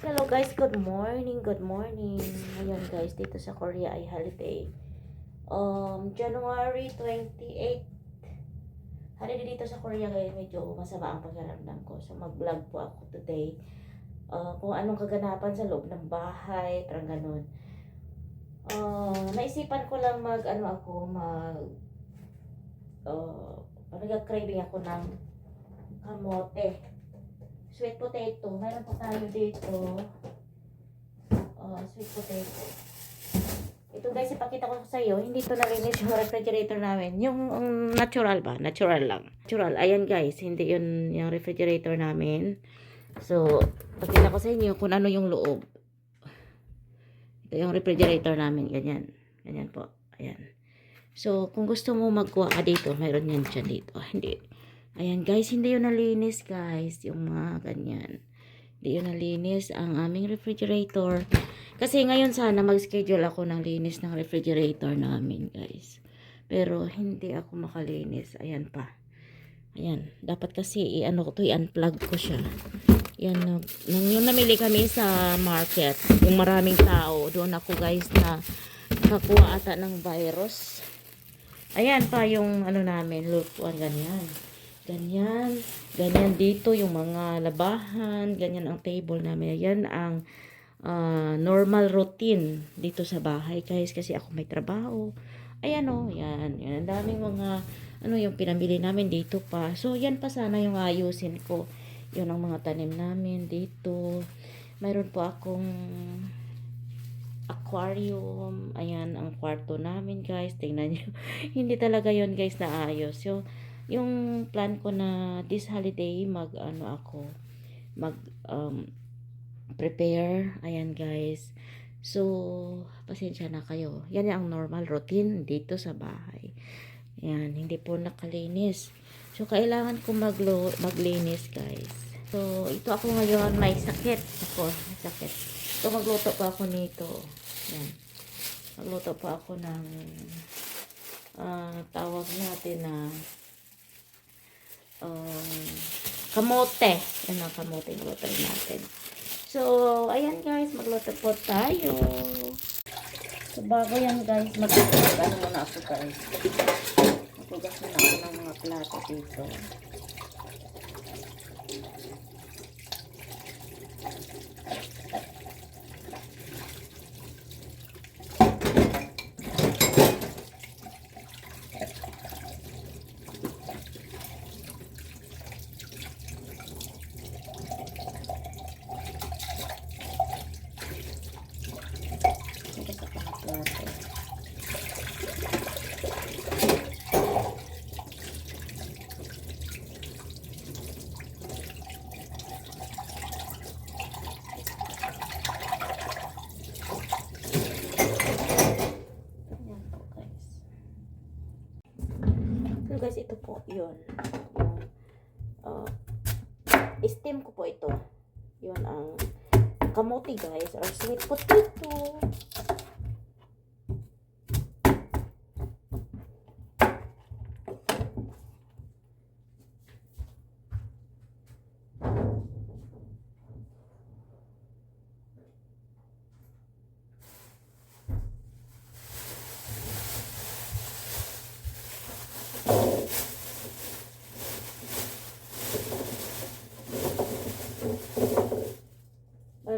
Hello guys, good morning, good morning. Ngayon guys, dito sa Korea ay holiday. Um, January 28. Holiday dito sa Korea guys, medyo masama ang pakiramdam ko. So mag-vlog po ako today. Uh, kung anong kaganapan sa loob ng bahay, parang ganun. Uh, naisipan ko lang mag, ano ako, mag, uh, nag-craving ako ng kamote sweet potato. Meron po tayo dito. Oh, sweet potato. Ito guys, ipakita ko sa iyo. Hindi to nalinis yung refrigerator namin. Yung um, natural ba? Natural lang. Natural. Ayan guys, hindi yun yung refrigerator namin. So, pakita ko sa inyo kung ano yung loob. Ito yung refrigerator namin. Ganyan. Ganyan po. Ayan. So, kung gusto mo magkuha ka dito, mayroon yan dyan dito. Hindi. Ayan guys, hindi yun nalinis guys. Yung mga ganyan. Hindi yun nalinis ang aming refrigerator. Kasi ngayon sana mag-schedule ako ng linis ng refrigerator namin guys. Pero hindi ako makalinis. Ayan pa. Ayan. Dapat kasi i-ano ko to, i-unplug ko siya. Yan. Nung, yung namili kami sa market, yung maraming tao, doon ako guys na nakakuha ata ng virus. Ayan pa yung ano namin, lutuan ganyan. Ganyan. Ganyan dito yung mga labahan. Ganyan ang table namin. Yan ang uh, normal routine dito sa bahay guys. Kasi ako may trabaho. Ayan o. Oh, yan. Yan. Ang daming mga ano yung pinamili namin dito pa. So yan pa sana yung ayusin ko. Yun ang mga tanim namin dito. Mayroon po akong aquarium. Ayan ang kwarto namin guys. Tingnan nyo. Hindi talaga yon guys na ayos. So, yung plan ko na this holiday mag ano ako mag um, prepare. Ayan guys. So pasensya na kayo. Yan ang normal routine dito sa bahay. Yan hindi po nakalinis. So kailangan ko maglo maglinis guys. So ito ako ngayon. May sakit ako may sakit. So magluto pa ako nito. Yan. Magluto pa ako ng uh, tawag natin na um, kamote. Yan ang kamote luto natin. So, ayan guys, magluto po tayo. So, bago yan guys, magluto ano muna ako guys. Maglugas muna ako ng mga plato dito. Guys, ito po, yun. Yung, uh, steam ko po ito. Yun ang kamote guys, or sweet potato.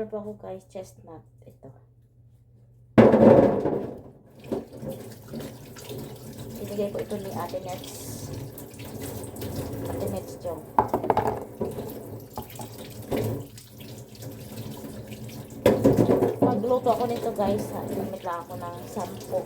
Meron po ako guys, chestnut. Ito. Binigay ko ito ni Ate Nets. Ate Nets Jong. Magluto ako nito guys. Ginamit lang ako ng sampo.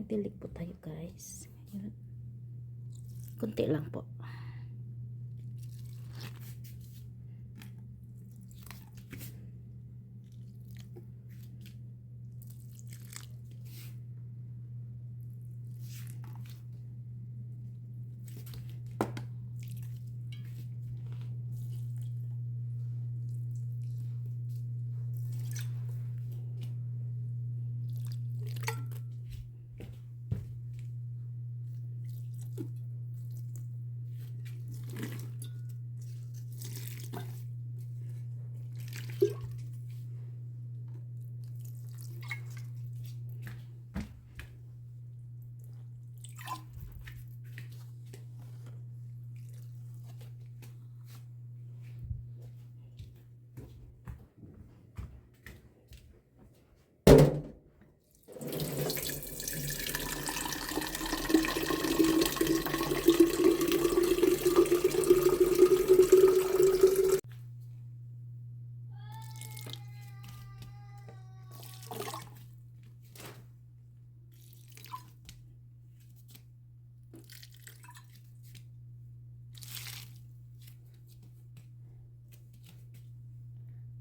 Magdilig po tayo guys. Ayan. Kunti lang po.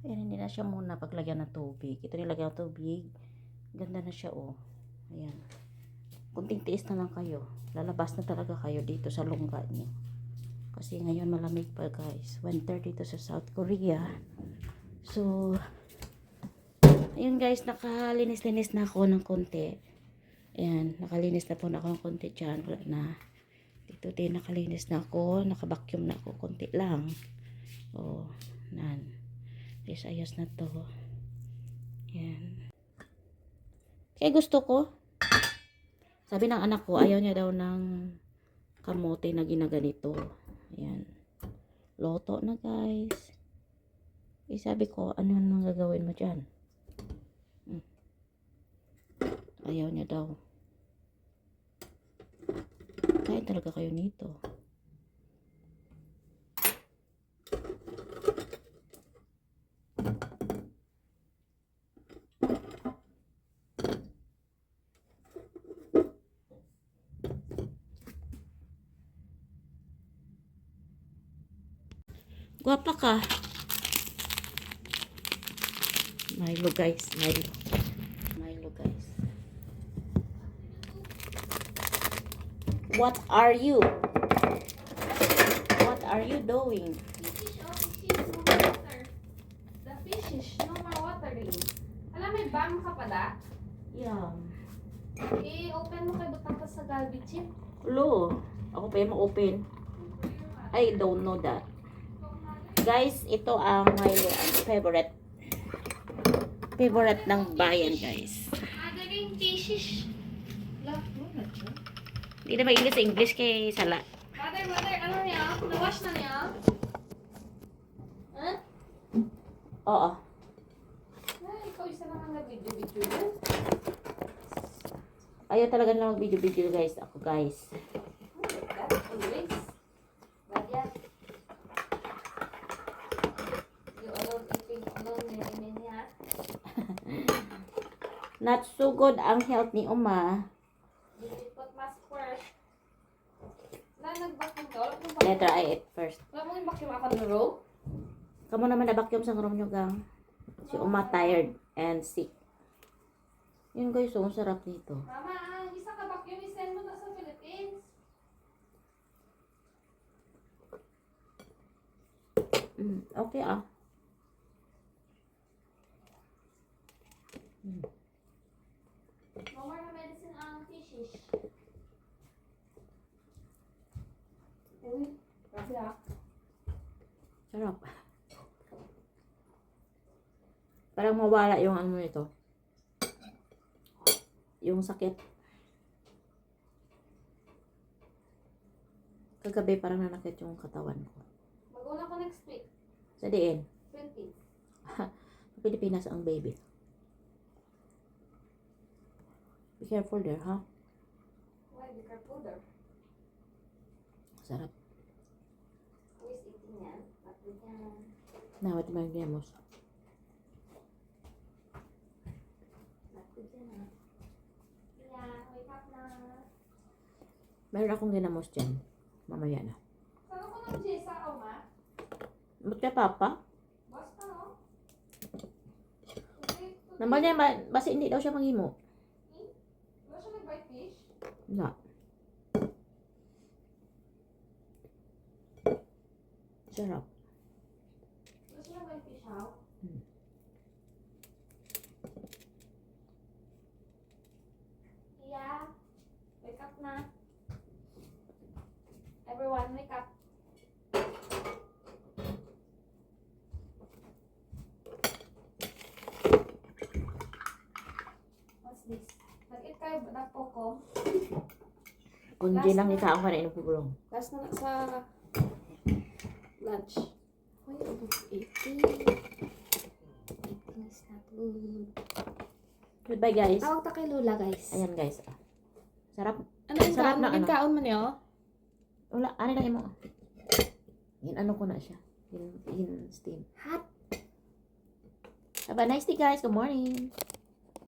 Ayan, hindi na siya muna paglagyan ng tubig. Ito nilagyan ng tubig. Ganda na siya, oh. Ayan. Kunting tiis na lang kayo. Lalabas na talaga kayo dito sa lungga niyo. Kasi ngayon malamig pa, guys. 1.30 to sa South Korea. So, ayun guys, nakalinis-linis na ako ng konti. Ayan, nakalinis na po na ako ng konti dyan. Wala na. Dito din nakalinis na ako. Nakabacuum na ako konti lang. Oh, nan. Yes, ayos na to. Yan. Kaya gusto ko. Sabi ng anak ko, ayaw niya daw ng kamote na ginaganito. Yan. Loto na guys. Eh, sabi ko, ano nang gagawin mo dyan? Hmm. Ayaw niya daw. Kain talaga kayo nito. Guwapa ka. Milo guys, Milo. Milo guys. What are you? What are you doing? The fish is no more watering. Alam, may bang ka pala? Yeah. Eh, open mo kay butang ka sa Galbi chip. Lo, ako pa yung ma-open. I don't know that. Guys, ito ang my uh, favorite. Favorite ng bayan, guys. Magaling tishish. Love mo na siya. Hindi na mag-English sa English kay Sala. Mother, mother, ano niya? Nawash na niya? Huh? Oo. Ay, ikaw isa lang ang nag-video-video. Ayaw talaga na mag-video-video, guys. Ako, guys. Not so good ang health ni Uma. You will put mask first. Na, nag-vacuum ka? Wala mong vacuum. Letter I it first. Wala mong vacuum ako ng row? Kamu naman na-vacuum sa room nyo, gang. Si Uma tired and sick. Yun, guys. So, ang sarap nito. Mama, ang isa ka vacuum, isend mo na sa Philippines. Mm, okay, ah. No more na medicine ang tishish. Uy, grabe ah. Sarap. Parang mawala yung ano nito. Yung sakit. Kagabi parang nanakit yung katawan ko. Mag-una ko next week. Sa diin. 20. Sa Pilipinas ang baby. Be careful there, ha? Why, be careful there. Sarap. Who is eating yan? Tatlo yan. Nawat mo yung gemos. Tatlo yan. Yeah, wake up na. Meron akong ginamos dyan. Mamaya na. Saan ko ng Jessa, Oma? Ba't ka papa? Basta, no? Naman niya, ba- basi hindi daw siya manghimo. Wala siya nag-buy fish? Wala. Sarap. Nag-buy fish? Hmm. Yeah. Wake up na. Everyone, wake up. What's this? Nag-eat kayo na po ko? Kung Last di lang ikaw ka na inupugulong. Last na sa lunch. Eating. Eating is not good. Goodbye guys. Tawag ta kay Lula, guys. Ayan guys. ah. Sarap. Ano yung Sarap kaon? na ano? kaon mo niyo? Wala, ano lang mo. Yan, ano ko na siya. Yan, yan steam. Hot. Have a nice day guys. Good morning.